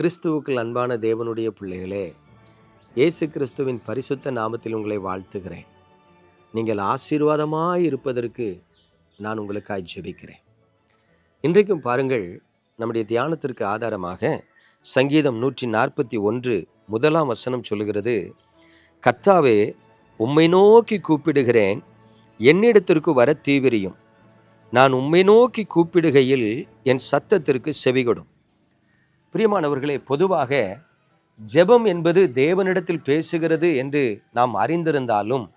கிறிஸ்துவுக்குள் அன்பான தேவனுடைய பிள்ளைகளே இயேசு கிறிஸ்துவின் பரிசுத்த நாமத்தில் உங்களை வாழ்த்துகிறேன். நீங்கள் ஆசீர்வாதமாய் இருப்பதற்கு நான் உங்களுக்காய் ஜெபிக்கிறேன் இன்றைக்கும் பாருங்கள் நம்முடைய தியானத்திற்கு ஆதாரமாக சங்கீதம் நூற்றி நாற்பத்தி ஒன்று முதலாம் வசனம் சொல்லுகிறது கர்த்தாவே உம்மை நோக்கி கூப்பிடுகிறேன் என்னிடத்திற்கு வர தீவிரியும். நான் உம்மை நோக்கி கூப்பிடுகையில் என் சத்தத்திற்கு செவிகொடும். பிரியமானவர்களே பொதுவாக ஜெபம் என்பது தேவனிடத்தில் பேசுகிறது என்று நாம் அறிந்திருந்தாலும்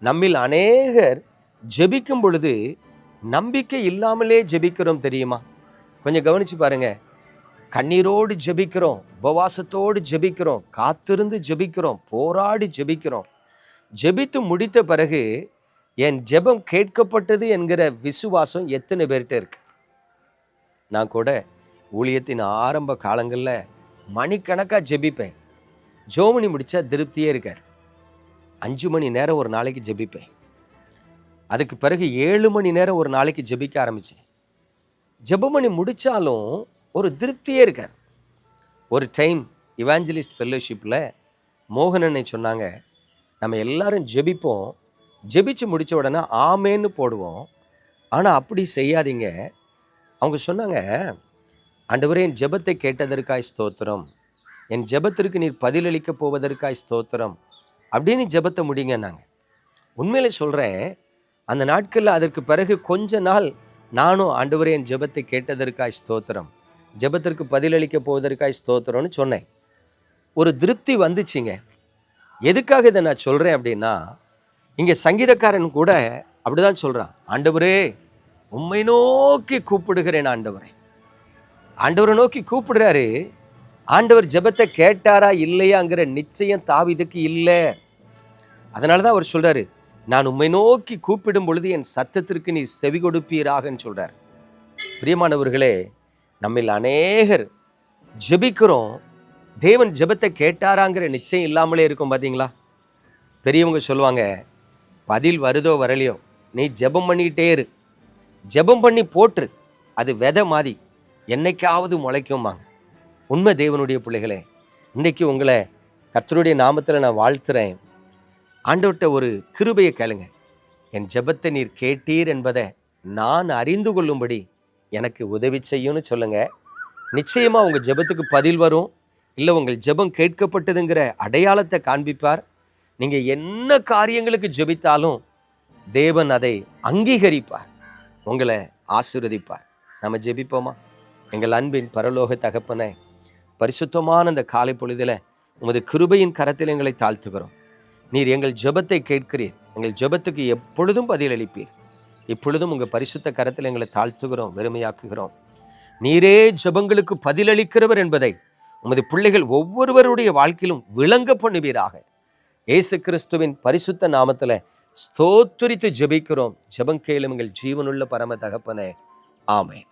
நம்மில் அநேகர் ஜெபிக்கும் பொழுது நம்பிக்கை இல்லாமலே ஜெபிக்கிறோம் தெரியுமா? கொஞ்சம் கவனிச்சு பாருங்க. கண்ணீரோடு ஜெபிக்கிறோம் உபவாசத்தோடு ஜெபிக்கிறோம் காத்திருந்து ஜெபிக்கிறோம் போராடி ஜெபிக்கிறோம். ஜெபித்து முடித்த பிறகு என் ஜெபம் கேட்கப்பட்டது என்கிற விசுவாசம் எத்தனை பேர்கிட்ட இருக்கு? நான் கூட ஊழியத்தின் ஆரம்ப காலங்களில் மணிக்கணக்காக ஜெபிப்பேன். ஜோமணி முடித்தா திருப்தியே இருக்கார் அஞ்சு மணி நேரம் ஒரு நாளைக்கு ஜெபிப்பேன். அதுக்கு பிறகு ஏழு மணி நேரம் ஒரு நாளைக்கு ஜெபிக்க ஆரம்பித்தேன் ஜெபமணி முடித்தாலும் ஒரு திருப்தியே இருக்காது. ஒரு டைம் இவாஞ்சலிஸ்ட் ஃபெல்லோஷிப்பில் மோகனனை சொன்னாங்க நம்ம எல்லாரும் ஜெபிப்போம். ஜெபிச்சு முடித்த உடனே ஆமேன்னு போடுவோம். ஆனால் அப்படி செய்யாதீங்க. அவங்க சொன்னாங்க ஆண்டவரே என் ஜெபத்தை கேட்டதற்காய் ஸ்தோத்திரம். என் ஜெபத்திற்கு நீர் பதிலளிக்க போவதற்காய் ஸ்தோத்திரம். அப்படின்னு ஜெபத்தை முடிங்கன்னாங்க உண்மையில சொல்கிறேன் அந்த நாட்களில் அதற்கு பிறகு கொஞ்ச நாள் நானும் ஆண்டவரே என் ஜெபத்தை கேட்டதற்காய் ஸ்தோத்திரம். ஜெபத்திற்கு பதிலளிக்க போவதற்காய் ஸ்தோத்திரம்னு சொன்னேன். ஒரு திருப்தி வந்துச்சுங்க. எதுக்காக இதை நான் சொல்கிறேன் அப்படின்னா இங்கே சங்கீதக்காரன் கூட அப்படிதான் சொல்கிறான் ஆண்டவரே உண்மை நோக்கி கூப்பிடுகிறேன் ஆண்டவரே. ஆண்டவரை நோக்கி கூப்பிடுறாரு. ஆண்டவர் ஜெபத்தை கேட்டாரா இல்லையாங்கிற நிச்சயம் தாவிதுக்கு இல்லை. அதனால தான் அவர் சொல்றாரு நான் உண்மை நோக்கி கூப்பிடும் பொழுது என் சத்தத்திற்கு நீ செவி கொடுப்பீராகன்னு சொல்றார். பிரியமானவர்களே நம்மில் அநேகர் ஜெபிக்கிறோம் தேவன் ஜெபத்தை கேட்டாராங்கிற நிச்சயம் இல்லாமலே இருக்கும் பார்த்தீங்களா பெரியவங்க சொல்லுவாங்க பதில் வருதோ வரலையோ நீ ஜெபம் பண்ணிக்கிட்டே இரு. ஜெபம் பண்ணி போட்டுரு அது விதை மாதிரி. என்னைக்காவது முளைக்கும்பாங்க உண்மை தேவனுடைய பிள்ளைகளே இன்றைக்கி உங்களை கர்த்தருடைய நாமத்தில் நான் வாழ்த்துறேன். ஆண்டவர்கிட்ட ஒரு கிருபையை கேளுங்க. என் ஜெபத்தை நீர் கேட்டீர் என்பதை நான் அறிந்து கொள்ளும்படி எனக்கு உதவி செய்யும்னு சொல்லுங்க. நிச்சயமாக உங்கள் ஜெபத்துக்கு பதில் வரும். இல்லை உங்கள் ஜெபம் கேட்கப்பட்டதுங்கிற அடையாளத்தை காண்பிப்பார். நீங்கள் என்ன காரியங்களுக்கு ஜெபித்தாலும் தேவன் அதை அங்கீகரிப்பார். உங்களை ஆசீர்வதிப்பார். நம்ம ஜெபிப்போமா? எங்கள் அன்பின் பரலோக தகப்பனே பரிசுத்தமான இந்த காலை பொழுதில் உமது கிருபையின் கரத்தில் எங்களை தாழ்த்துகிறோம். நீர் எங்கள் ஜெபத்தை கேட்கிறீர். எங்கள் ஜெபத்துக்கு எப்பொழுதும் பதிலளிப்பீர் இப்பொழுதும் உங்கள் பரிசுத்த கரத்தில் எங்களை தாழ்த்துகிறோம் வெறுமையாக்குகிறோம். நீரே ஜெபங்களுக்கு பதிலளிக்கிறவர் என்பதை உமது பிள்ளைகள் ஒவ்வொருவருடைய வாழ்க்கையிலும் விளங்க பண்ணுவீராக. இயேசு கிறிஸ்துவின் பரிசுத்த நாமத்தில் ஸ்தோத்துரித்து ஜெபிக்கிறோம். ஜெபம் கேளும் எங்கள் ஜீவனுள்ள பரம தகப்பனே. ஆமேன்.